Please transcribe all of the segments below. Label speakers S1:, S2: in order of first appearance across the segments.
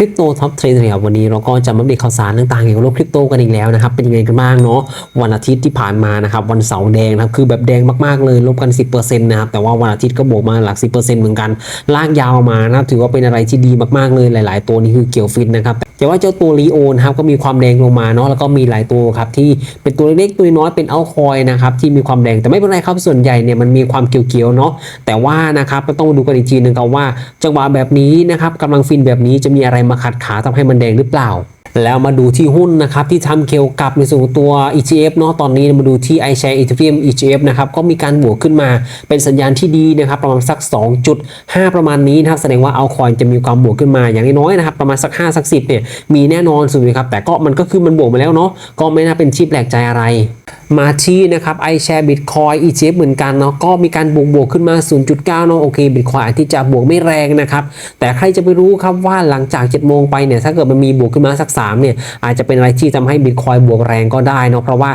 S1: คริปโตท็อปเทรดครับวันนี้เราก็จะมาเดตข่าวสารต่างๆเกี่ยวกับโลกคริปโตกันอีกแล้วนะครับเป็นยังไงกันบ้างเนาะวันอาทิตย์ที่ผ่านมานะครับวันเสาร์แดงนะครับคือแบบแดงมากๆเลยลบกัน 10%นะครับแต่ว่าวันอาทิตย์ก็บวกมาหลัก 10%เหมือนกันลากยาวมานะถือว่าเป็นอะไรที่ดีมากๆเลยหลาย ๆ ตัวนี่คือเกี่ยวฟินนะครับ แต่ว่าเจ้าตัวลีโอนครับก็มีความแดงลงมาเนาะแล้วก็มีหลายตัวครับที่เป็นตัวเล็กตัวน้อยเป็นเอาคอยนะครับที่มีความแดงแต่ไม่เป็นไรครับส่วนใหญ่เนี่ยมันมีความเกี่ยวๆเนาะแต่ว่านะครับก็ต้องดูกันอีกทีหนึงครับว่าจังหวะแบบนี้นะครับกำลังฟินแบบนี้จะมีอะไรมาขัดขาทำให้มันแดงหรือเปล่า แล้วมาดูที่หุ้นนะครับที่ทำเกี่ยวกับในส่วนตัว ETF เนาะตอนนี้มาดูที่ iShare Ethereum ETF นะครับก็มีการบวกขึ้นมาเป็นสัญญาณที่ดีนะครับประมาณสัก 2.5 ประมาณนี้นะครับแสดงว่าเอาคอยจะมีความบวกขึ้นมาอย่างน้อยนะครับประมาณสัก 5 สัก 10เนี่ยมีแน่นอนสุดเลยครับแต่ก็มันก็คือมันบวกมาแล้วเนาะก็ไม่น่าเป็นชีพแปลกใจอะไร มาที่นะครับ iShare Bitcoin ETF เหมือนกันเนาะก็มีการบวกบวกขึ้นมา 0.9เนาะโอเค Bitcoin อาจที่จะบวกไม่แรงนะครับ แต่ใครจะไปรู้ครับว่าหลังจาก 7 โมงไปเนี่ยถ้าเกิดมันมีบวกขึ้นมาสัก 3 เนี่ย อาจจะเป็นอะไรที่ทำให้ Bitcoin บวกแรงก็ได้เนาะเพราะว่า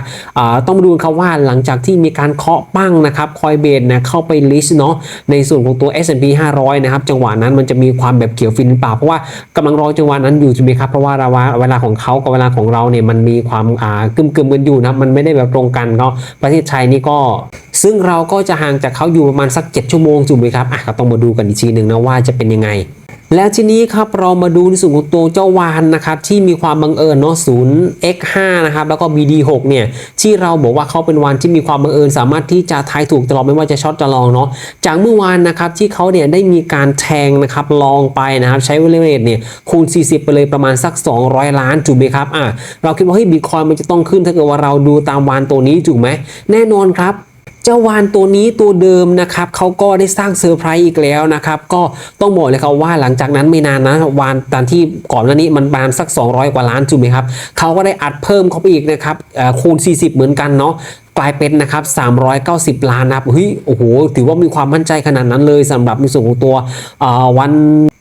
S1: ต้องดูครับว่าหลังจากที่มีการเคาะปั้งนะครับคอยเบนนะเข้าไปลิสต์เนาะในส่วนของตัว S&P 500 นะครับ จังหวะนั้นมันจะมีความแบบเขียวฟินเปล่าเพราะว่ากำลังรอจังหวะนั้นอยู่ใช่ไหมครับเพราะว่าเวลาของเขากับเวลาของเราเนี่ยมันมีความอ่ากึมกึมๆกันอยู่นะมันไม่ได้แบบตรงกันก็ประเทศไทยนี่ก็ ซึ่งเราก็จะห่างจากเขาอยู่ประมาณสัก 7 ชั่วโมงถูกไหมครับอะก็ต้องมาดูกันอีกทีหนึ่งนะว่าจะเป็นยังไง แล้วทีนี้ครับเรามาดูในส่วนของตัวเจ้าวานนะครับที่มีความบังเอิญเนาะ0 x 5 นะครับแล้วก็ BD 6 เนี่ยที่เราบอกว่าเขาเป็นวานที่มีความบังเอิญ สามารถที่จะทายถูกตลอดไม่ว่าจะช็อตจะลองเนาะจากเมื่อวานนะครับที่เขาเนี่ยได้มีการแทงนะครับลองไปนะครับใช้เวลเลทเนี่ยคูณ 40 ไปเลยประมาณสัก 200 ล้านถูกไหมครับอะเราคิดว่าเฮ้ยบิตคอยมันจะต้องขึ้นถ้าเกิดว่าเราดูตามวานตัวนี้ถูกไหมแน่นอนครับ เจ้าวานตัวนี้ตัวเดิมนะครับเขาก็ได้สร้างเซอร์ไพรส์อีกแล้วนะครับ ก็ต้องบอกเลยครับว่าหลังจากนั้นไม่นานนะวานตอนที่ก่อนหน้านี้มันประมาณสัก 200 กว่าล้านจูไหมครับเขาก็ได้อัดเพิ่มเข้าไปอีกนะครับคูณ 40 เหมือนกันเนาะ กลายเป็นนะครับ 390 ล้านนะครับเฮ้ยโอ้โห ถือว่ามีความมั่นใจขนาดนั้นเลยสำหรับในส่วนของตัววัน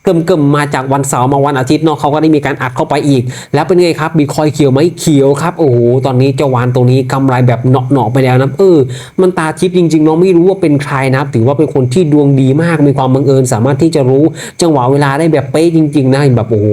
S1: เกิมเกิมๆมาจากวันเสาร์มาวันอาทิตย์เนาะเขาก็ได้มีการอัดเข้าไปอีก แล้วเป็นไงครับบีคอยเขียวไหมเขียวครับโอ้โหตอนนี้เจ้าวานตรงนี้กำไรแบบเนาะเนาะๆไปแล้วนะเออมันตาทิพย์จริงๆเนาะไม่รู้ว่าเป็นใครนะครับถือว่าเป็นคนที่ดวงดีมากมีความบังเอิญ สามารถที่จะรู้จังหวะเวลาได้แบบเป๊ะจริงๆนะแบบโอ้โห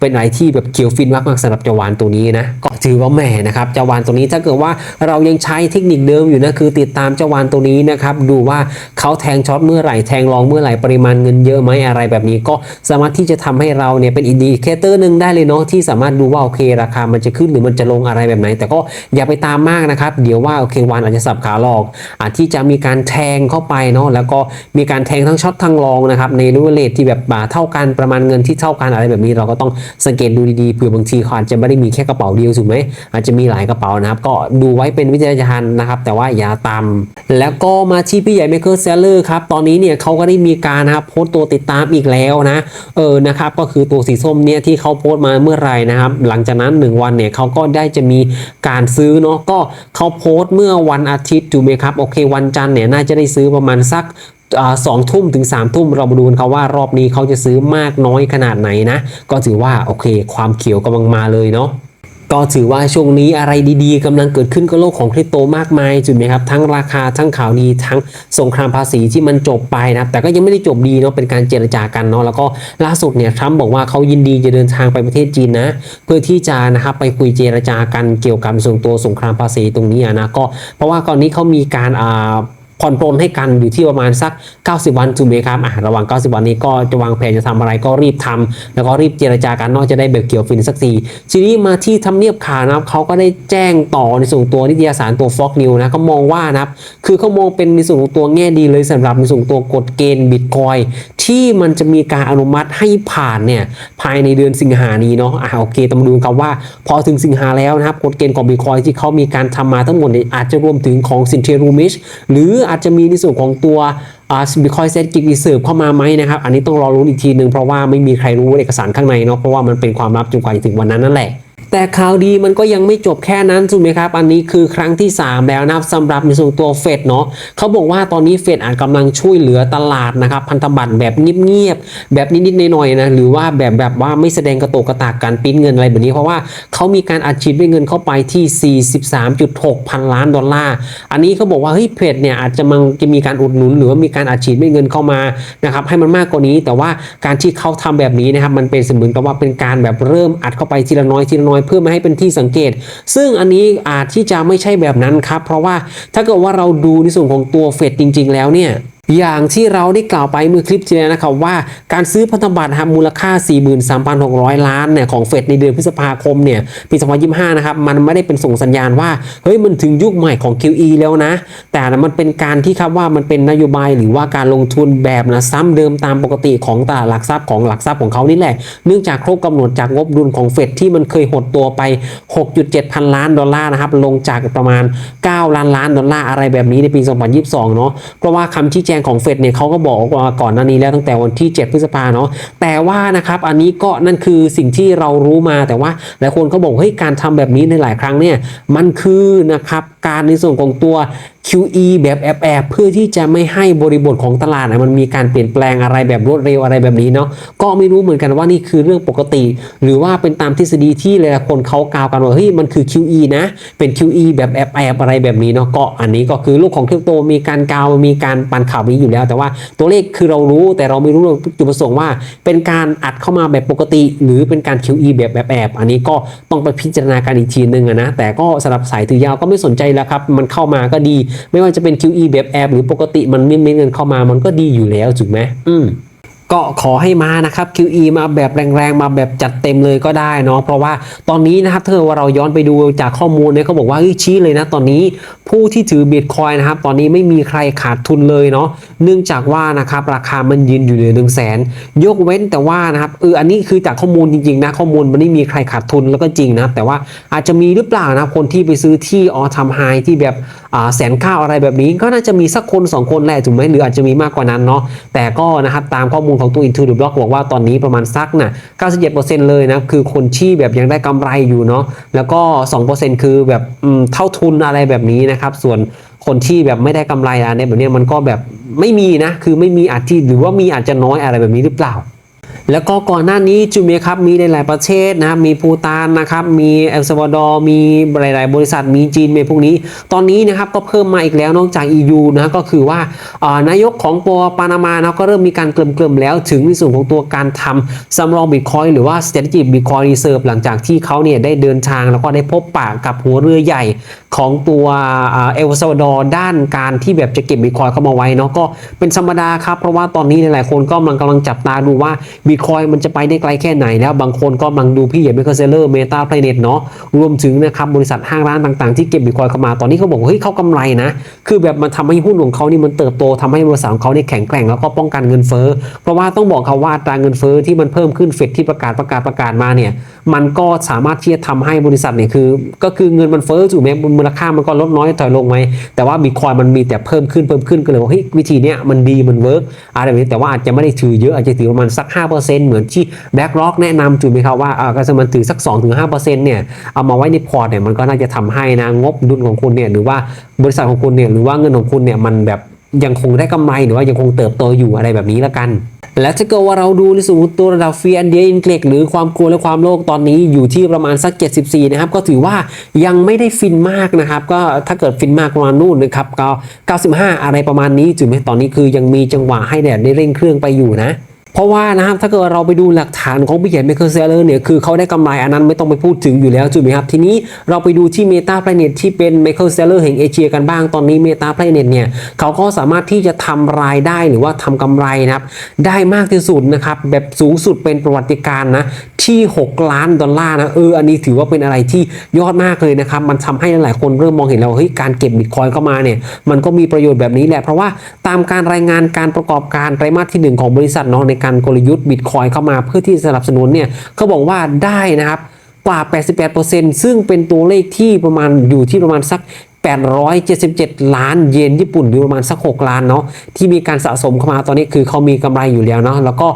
S1: เป็นอะไรที่แบบเขียวฟินมากๆสำหรับเจ้าวานตัวนี้นะก็ถือว่าแหม่นะครับเจ้าวานตัวนี้ถ้าเกิดว่าเรายังใช้เทคนิคเดิมอยู่นะคือติดตามเจ้าวานตัวนี้นะครับดูว่าเขาแทงช็อตเมื่อไหร่แทงลองเมื่อไหร่ปริมาณเงินเยอะไหมอะไรแบบนี้ก็สามารถที่จะทำให้เราเนี่ยเป็นอินดิเคเตอร์หนึ่งได้เลยเนาะที่สามารถดูว่าโอเคราคามันจะขึ้นหรือมันจะลงอะไรแบบไหน แต่ก็อย่าไปตามมากนะครับ เดี๋ยวว่าโอเควานอาจจะสับขาหลอก อาจที่จะมีการแทงเข้าไปเนาะแล้วก็มีการแทงทั้งช็อตทั้งลองนะครับในรูเลทที่แบบเท่ากันประมาณเงินที่เท่ากันอะไรแบบนี้ เราก็ต้องสังเกตดูดีๆเผื่อบางทีเขาอาจจะไม่ได้มีแค่กระเป๋าเดียวถูกไหมอาจจะมีหลายกระเป๋านะครับก็ดูไว้เป็นวิทยาานนะครับ แต่ว่าอย่าตามแล้วก็มาที่พี่ใหญ่เมเกอร์เซลเลอร์ครับ ตอนนี้เนี่ยเขาก็ได้มีการนะครับโพสต์ตัวติดตามอีกแล้วนะเออนะครับก็คือตัวสีส้มเนี่ยที่เขาโพสต์มาเมื่อไหร่นะครับ หลังจากนั้น 1 วันเนี่ยเขาก็ได้จะมีการซื้อเนาะก็เขาโพสต์เมื่อวันอาทิตย์ถูกไหมครับโอเค วันจันทร์เนี่ยน่าจะได้ซื้อประมาณสักสองทุ่มถึง3ามทุ่มเรามาดูกันครับว่ารอบนี้เขาจะซื้อมากน้อยขนาดไหนนะ ก็ถือว่าโอเค ความเขียวกำลังมาเลยเนาะ ก็ถือว่าช่วงนี้อะไรดีๆกำลังเกิดขึ้นกับโลกของคริปโตมากมายจุดไหมครับ ทั้งราคาทั้งข่าวดีทั้งสงครามภาษีที่มันจบไปนะครับแต่ก็ยังไม่ได้จบดีเนาะเป็นการเจรจากันเนาะแล้วก็ล่าสุดเนี่ยทรัมป์บอกว่าเขายินดีจะเดินทางไปประเทศจีนนะเพื่อที่จะนะครับไปคุยเจรจากันเกี่ยวกับส่วนตัวสงครามภาษีตรงนี้นะก็เพราะว่าก่อนนี้เขามีการอ่า ผ่อนปลนให้กันอยู่ที่ประมาณสัก 90 วันถูกไหมครับอะระหว่าง 90 วันนี้ก็จะวางแผนจะทำอะไรก็รีบทำแล้วก็รีบเจรจากันเนอกจะได้แบบเกี่ยวฟินสักทีทีนี้มาที่ทำเนียบข่าวนะครับเขาก็ได้แจ้งต่อในส่วนตัวนิตยสารตัว Fox News นะเขามองว่านะครับคือเขามองเป็นในส่วนของตัวแง่ดีเลยสำหรับในส่วนของตัวกฎเกณฑ์บิตคอยที่มันจะมีการอนุมัติให้ผ่านเนี่ยภายในเดือนสิงหานี้เนาะอะโอเคต้องมาดูกันว่า พอถึงสิงหาแล้วนะครับกฎเกณฑ์ของบิตคอยที่เขามีการทำมาทั้งหมดเนี่ยอาจจะรวมถึงของสินเทรูมิชหรืออาจจะมีในส่วนของตัวบิตคอยเซตกิกรีเซิร์ฟเข้ามาไหมนะครับ อันนี้ต้องรอรู้นอีกทีหนึ่งเพราะว่าไม่มีใครรู้เอกสารข้างในเนาะเพราะว่ามันเป็นความลับจนกว่าจะถึงวันนั้นนั่นแหละ แต่ข่าวดีมันก็ยังไม่จบแค่นั้นถูกไหมครับ อันนี้คือครั้งที่ 3 แล้วนะครับสำหรับในส่วนตัวเฟดเนาะเขาบอกว่าตอนนี้เฟดอาจกำลังช่วยเหลือตลาดนะครับ พันธบัตรแบบเงียบๆแบบนิดๆหน่อยๆนะหรือว่าแบบแบบว่าไม่แสดงกระโตกกระตากการปิ้นเงินอะไรแบบนี้เพราะว่าเขามีการอัดฉีดด้วยเงินเข้าไปที่ 43.6 พันล้านดอลลาร์อันนี้เขาบอกว่าเฮ้ยเฟดเนี่ยอาจจะมันจะมีการอุดหนุน หรือว่ามีการอัดฉีดด้วยเงินเข้ามานะครับให้มันมากกว่านี้ แต่ว่าการที่เขาทำแบบนี้นะครับมันเป็นเสมือนกับว่าเป็นการแบบเริ่มอัดเข้าไปทีละน้อยทีละน้อยเพื่อไม่ให้เป็นที่สังเกต ซึ่งอันนี้อาจที่จะไม่ใช่แบบนั้นครับ เพราะว่าถ้าเกิดว่าเราดูในส่วนของตัวเฟดจริง ๆ แล้วเนี่ย อย่างที่เราได้กล่าวไปเมื่อคลิปที่แล้วนะครับว่าการซื้อพันธบัตรครับมูลค่า 43,600 ล้านเนี่ยของเฟดในเดือนพฤษภาคมเนี่ยปี 2025 นะครับมันไม่ได้เป็นส่งสัญญาณว่าเฮ้ยมันถึงยุคใหม่ของ QE แล้วนะ แต่มันเป็นการที่ครับว่ามันเป็นนโยบายหรือว่าการลงทุนแบบนะซ้ำเดิมตามปกติของตลาดหลักทรัพย์ของหลักทรัพย์ของเขานี่แหละ เนื่องจากครบกำหนดจากงบดุลของเฟดที่มันเคยหดตัวไป 6.7 พันล้านดอลลาร์นะครับลงจากประมาณ 9 ล้านล้านดอลลาร์อะไรแบบนี้ในปี 2022 เนาะเพราะว่าคำชี้แจงของเฟดเนี่ยเขาก็บอกว่าก่อนหน้านี้แล้วตั้งแต่วันที่ 7 พฤษภาเนาะแต่ว่านะครับอันนี้ก็นั่นคือสิ่งที่เรารู้มาแต่ว่าหลายคนเขาบอกเฮ้ยการทำแบบนี้ในหลายครั้งเนี่ยมันคือนะครับการในส่วนของตัว QE แบบแอบๆเพื่อที่จะไม่ให้บริบทของตลาดมันมีการเปลี่ยนแปลงอะไรแบบรวดเร็วอะไรแบบนี้เนาะก็ไม่รู้เหมือนกันว่านี่คือเรื่องปกติ หรือว่าเป็นตามทฤษฎีที่หลายๆคนเขากล่าวกันว่าเฮ้ยมันคือ QE นะ เป็น QE แบบแอบๆอะไรแบบนี้เนาะก็อันนี้ก็คือลูกของคริปโตมีการกล่าวมีการปันข่าวนี้อยู่แล้ว แต่ว่าตัวเลขคือเรารู้แต่เราไม่รู้จุดประสงค์ว่า เป็นการอัดเข้ามาแบบปกติ หรือเป็นการ QE แบบแอบๆอันนี้ก็ต้องไปพิจารณากันอีกทีนึงนะแต่ก็สำหรับสายถือยาวก็ไม่สนใจแล้วครับมันเข้ามาก็ดีไม่ว่าจะเป็น QE แบบแอบหรือปกติมันไม่มีเงินเข้ามามันก็ดีอยู่แล้วถูกไหมอืม ก็ขอให้มานะครับ QE มาแบบแรงๆ มาแบบจัดเต็มเลยก็ได้เนาะเพราะว่าตอนนี้นะครับถ้าเกิดว่าเราย้อนไปดูจากข้อมูลเนี่ยเขาบอกว่าชี้เลยนะตอนนี้ผู้ที่ถือบิตคอยนะครับ ตอนนี้ไม่มีใครขาดทุนเลยเนาะเนื่องจากว่านะครับราคามันยืนอยู่เหนือหนึ่งแสนยกเว้นแต่ว่านะครับเอออันนี้คือจากข้อมูลจริงๆนะข้อมูลมันไม่มีใครขาดทุนแล้วก็จริงนะแต่ว่าอาจจะมีหรือเปล่านะคนที่ไปซื้อที่ออทำไฮที่แบบอ่าแสนข้าวอะไรแบบนี้ ก็น่าจะมีสักคนสองคนแหละถูกไหมหรืออาจจะมีมากกว่านั้นเนาะแต่ก็นะครับตามข้อมูลของตัว Into the Block บอกว่าตอนนี้ประมาณสักน่ะ97%เลยนะคือคนที่แบบยังได้กำไรอยู่เนาะแล้วก็ 2%คือแบบเท่าทุนอะไรแบบนี้นะครับ ส่วนคนที่แบบไม่ได้กำไรอะไรแบบนี้มันก็แบบไม่มีนะคือไม่มีอาจที่หรือว่ามีอาจจะน้อยอะไรแบบนี้หรือเปล่า แล้วก็ก่อนหน้านี้จูเมียครับมีในหลายประเทศนะครับมีภูตานนะครับมีเอลซาวาดอร์มีหลาย ๆ บริษัทมีจีนมีพวกนี้ ตอนนี้นะครับก็เพิ่มมาอีกแล้วนอกจาก EU นะก็คือว่านายกของปัวปานามานะก็เริ่มมีการเกลิ่มๆแล้วถึงในส่วนของตัวการทำสำรองบิตคอยหรือว่า strategic bitcoin reserve หลังจากที่เขาเนี่ยได้เดินทางแล้วก็ได้พบปะกับหัวเรือใหญ่ของตัวเอลซาวาดอร์ด้านการที่แบบจะเก็บบิตคอยเข้ามาไว้เนาะก็เป็นธรรมดาครับเพราะว่าตอนนี้หลายๆคนก็กำลังกำลังจับตาดูว่าบิตคอยมันจะไปได้ไกลแค่ไหนแล้ว บางคนก็กำลังดูพี่ใหญ่เมกเซเลอร์เมตาเพลเน็ตเนาะรวมถึงนะครับบริษัทห้างร้านต่างๆ ที่เก็บบิตคอยเข้ามาตอนนี้เขาบอกเฮ้ยเขากำไรนะ คือแบบมันทำให้หุ้นของเขานี่มันเติบโตทำให้บริษัทของเขานี่แข็งแกร่งแล้วก็ป้องกันเงินเฟ้อเพราะว่าต้องบอกเขาว่าตราเงินเฟ้อที่มันเพิ่มขึ้นเฟดที่ประกาศประกาศประกาศมาเนี่ยมันก็สามารถที่จะทำให้บริษัทเนี่ยคือ ก็คือเงินมันเฟ้อถูกไหมมูลค่ามันก็ลดน้อยถอยลงไหมแต่ว่าบิตคอยมันมีแต่เพิ่มขึ้นเพิ่มขึ้นก็เลยว่าเฮ้ยวิธีเนี้ยมันดีมันเวิร์กอะไรแบบนี้แต่ว่าอาจจะไม่ได้ถือเยอะอาจจะถือประมาณสัก5%เหมือนที่ BlackRock แนะนำจุดไหมครับว่าอ่าก็จะมันถือสัก 2-5%เนี่ยเอามาไว้ในพอร์ตเนี่ยมันก็น่าจะทำให้นะงบดุลของคุณเนี่ยหรือว่าบริษัทของคุณเนี่ยหรือว่าเงินของคุณเนี่ยมันแบบยังคงได้กำไรหรือว่ายังคงเติบโตอยู่อะไรแบบนี้ละกันและถ้าเกิดว่าเราดูในส่วนของตัวระดับฟีอันเดียอินเกลกหรือความกลัวและความโลภตอนนี้อยู่ที่ประมาณสัก 74 นะครับ ก็ถือว่ายังไม่ได้ฟินมากนะครับ ก็ถ้าเกิดฟินมากประมาณนู่นนะครับก็95 อะไรประมาณนี้จุดไหมตอนนี้คือยังมีจังหวะให้แดดได้เร่งเครื่องไปอยู่นะ เพราะว่านะครับถ้าเกิดเราไปดูหลักฐานของพี่ใหญ่เมเคอร์เซเลอร์เนี่ยคือเขาได้กำไรอันนั้นไม่ต้องไปพูดถึงอยู่แล้วถูกไหมครับ ทีนี้เราไปดูที่ Meta Planet ที่เป็น Michael Seller แห่งเอเชียกันบ้างตอนนี้ Meta Planet เนี่ยเขาก็สามารถที่จะทำรายได้หรือว่าทำกำไรนะครับ ได้มากที่สุดนะครับ แบบสูงสุดเป็นประวัติการณ์นะที่ 6 ล้านดอลลาร์นะเอออันนี้ถือว่าเป็นอะไรที่ยอดมากเลยนะครับ มันทำให้หลายคนเริ่มมองเห็นแล้วเฮ้ยการเก็บบิตคอยเข้ามาเนี่ยมันก็มีประโยชน์แบบนี้แหละเพราะว่าตามการรายงานการประกอบการไตรมาสที่ 1 ของบริษัทเนาะในการกลยุทธ์บิตคอยเข้ามาเพื่อที่สนับสนุนเนี่ยเขาบอกว่าได้นะครับกว่า 88%ซึ่งเป็นตัวเลขที่ประมาณอยู่ที่ประมาณสัก 877 ล้านเยนญี่ปุ่นหรือประมาณสัก 6 ล้านเนาะที่มีการสะสมเข้ามาตอนนี้คือเขามีกำไรอยู่แล้วเนาะแล้วก็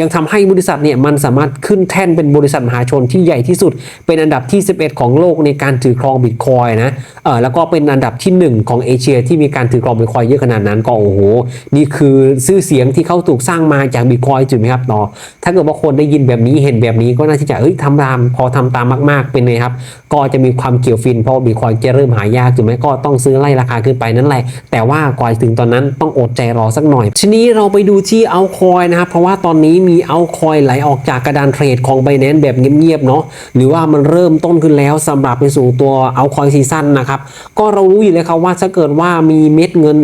S1: ยังทำให้บริษัทเนี่ยมันสามารถขึ้นแท่นเป็นบริษัทมหาชนที่ใหญ่ที่สุด เป็นอันดับที่ 11 ของโลกในการถือครองบิตคอยนะเออแล้วก็เป็นอันดับที่ 1 ของเอเชียที่มีการถือครองบิตคอยเยอะขนาดนั้นก็โอ้โหนี่คือชื่อเสียงที่เขาถูกสร้างมาจากบิตคอยจุดไหมครับต่อถ้าเกิดว่าคนได้ยินแบบนี้เห็นแบบนี้ก็น่าที่จะเอ้ยทำตามพอทำตามมาก ๆเป็นไงครับก็จะมีความเกี่ยวฟินเพราะบิตคอยจะเริ่มหายากถูกไหมก็ต้องซื้อไล่ราคาขึ้นไปนั่นแหละ แต่ว่าก่อนถึงตอนนั้นต้องอดใจรอสักหน่อย ทีนี้เราไปดูที่เอาคอยนะครับเพราะว่าตอนนี้มีเอาคอยไหลออกจากกระดานเทรดของ b บ n a n c e แบบเงียบๆเนาะหรือว่ามันเริ่มต้นขึ้นแล้วสำหรับในส่วนตัวเอาคอยซีซั่นนะครับก็เรารู้อยู่เลยครับว่าถ้าเกิดว่ามีเม็ดเงิน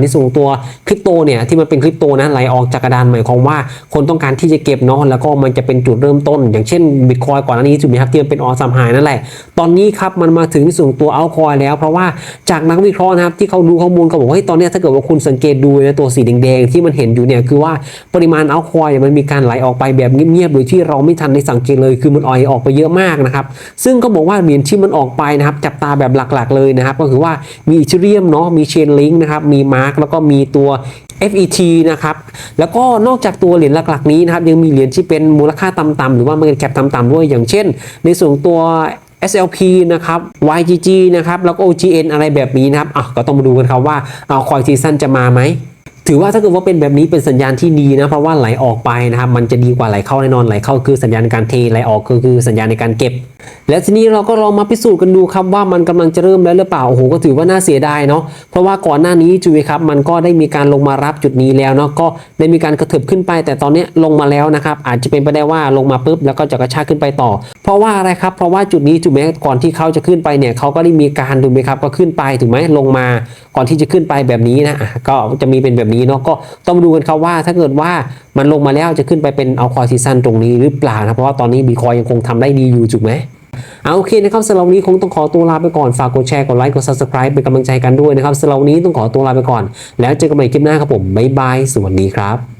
S1: ในส่วนตัวคริปโตเนี่ยที่มันเป็นคริปโตนะไหลออกจากกระดานหมายความว่าคนต้องการที่จะเก็บเนาะแล้วก็มันจะเป็นจุดเริ่มต้น อย่างเช่นบิตคอยก่อนหน้านี้ถูกไหมครับที่มันเป็นออซัมไฮนั่นแหละตอนนี้ครับมันมาถึงในส่วนตัวเอาคอยแล้ว เพราะว่าจากนักวิเคราะห์นะครับที่เขาดูข้อมูลเขาบอกว่าเฮ้ยตอนนี้ถ้าเกิดว่าคุณสังเกตดูนะตัวสีแดงๆที่มันเห็นอยู่เนี่ยคือว่าปริมาณเอาคอยมันมีการไหลออกไปแบบเงียบๆโดยที่เราไม่ทันได้สังเกตเลยคือมันอ่อยออกไปเยอะมากนะครับซึ่งก็บอกว่าเหรียญที่มันออกไปนะครับจับตาแบบหลักๆเลยนะครับก็คือว่ามีอีเทเรียมเนาะมีเชนลิงนะครับมีมาร์กแล้วก็มีตัว FET นะครับ แล้วก็นอกจากตัวเหรียญหลักๆนี้นะครับ ยังมีเหรียญที่เป็นมูลค่าต่ำๆหรือว่า Market Cap ต่ำๆด้วย อย่างเช่น ในส่วนตัว SLP นะครับ YGG นะครับ แล้วก็ OGN อะไรแบบนี้นะครับอะก็ต้องมาดูกันครับว่าเอาคอยซีซั่นจะมาไหม ถือว่าถ้าเกิดว่าเป็นแบบนี้เป็นสัญญาณที่ดีนะเพราะว่าไหลออกไปนะครับมันจะดีกว่าไหลเข้าแน่นอนไหลเข้าคือสัญญาณการเทไหลออกก็คือสัญญาณในการเก็บ และทีนี้เราก็ลองมาพิสูจน์กันดูครับว่ามันกำลังจะเริ่มแล้วหรือเปล่าโอ้โหก็ถือว่าน่าเสียดายเนาะเพราะว่าก่อนหน้านี้จุยครับมันก็ได้มีการลงมารับจุดนี้แล้วเนาะก็ได้มีการกระเถิบขึ้นไป แต่ตอนนี้ลงมาแล้วนะครับอาจจะเป็นไปได้ว่าลงมาปุ๊บแล้วก็จะกระชากขึ้นไปต่อ เพราะว่าอะไรครับเพราะว่าจุดนี้ถูกไหมก่อนที่เขาจะขึ้นไปเนี่ยเขาก็ได้มีการถูกไหมครับก็ขึ้นไปถูกไหมลงมาก่อนที่จะขึ้นไปแบบนี้นะก็จะมีเป็นแบบนี้เนาะก็ต้องดูกันครับว่าถ้าเกิดว่ามันลงมาแล้วจะขึ้นไปเป็นเอาคอยซีซันตรงนี้หรือเปล่านะเพราะว่าตอนนี้บีคอยยังคงทำได้ดีอยู่ถูกไหมเอาโอเคนะครับสำหรับนี้คงต้องขอตัวลาไปก่อนฝากกดแชร์กดไลค์กด subscribe เป็นกำลังใจกันด้วยนะครับสำหรับวันนี้ต้องขอตัวลาไปก่อน แล้วเจอกันใหม่คลิปหน้าครับผมบ๊ายบายสวัสดีครับ